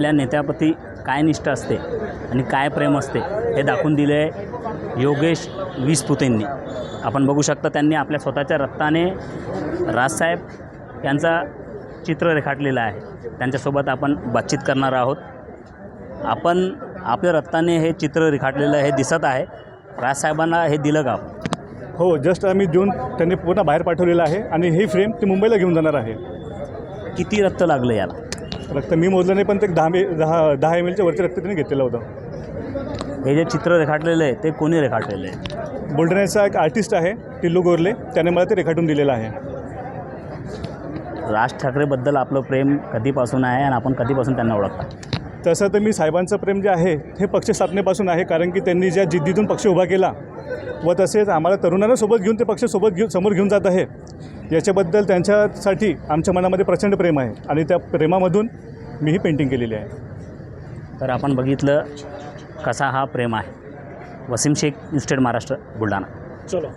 आपल्या नेत्याप्रती काय निष्ठा असते आणि काय प्रेम असते हे दाखवून दिले आहे योगेश विसपुतेंनी आपण बघू शकता त्यांनी आपल्या स्वतःच्या रक्ताने राजसाहेब यांचा चित्र रेखाटलेलं आहे. त्यांच्यासोबत आपण बातचीत करणार आहोत. आपण आपल्या रक्ताने हे चित्र रेखाटलेलं हे दिसत आहे. राजसाहेबांना हे दिलं का? हो जस्ट आम्ही देऊन त्यांनी पूर्ण बाहेर पाठवलेलं आहे आणि ही फ्रेम ते मुंबईला घेऊन जाणार आहे. किती रक्त लागलं याला? रक्त मी मोजलं नाही पण ते दहा मे दहा दहा एम एलच्या वरती रक्त त्यांनी घेतलेलं होतं. हे जे चित्र रेखाटलेलं आहे ते कोणी रेखाटलेलं आहे? बुलढाण्याचा एक आर्टिस्ट आहे टिल्लू गोरले. त्याने मला ते रेखाटून दिलेलं आहे. राज ठाकरेबद्दल आपलं प्रेम कधीपासून आहे आणि आपण कधीपासून त्यांना ओळखता? तसं तर मी साहेबांचं प्रेम जे आहे हे पक्ष स्थापनेपासून आहे कारण की त्यांनी ज्या जिद्दीतून पक्ष उभा केला व तसेच आम्हाला तरुणांना सोबत घेऊन ते पक्ष सोबत घेऊन समोर घेऊन जात आहे. याच्याबद्दल त्यांच्यासाठी आमच्या मनामध्ये प्रचंड प्रेम आहे आणि त्या प्रेमामधून मी ही पेंटिंग केलेली आहे. तर आपण बघितलं कसा हा प्रेम आहे. वसीम शेख इन्स्टेट महाराष्ट्र बुलढाणा. चलो.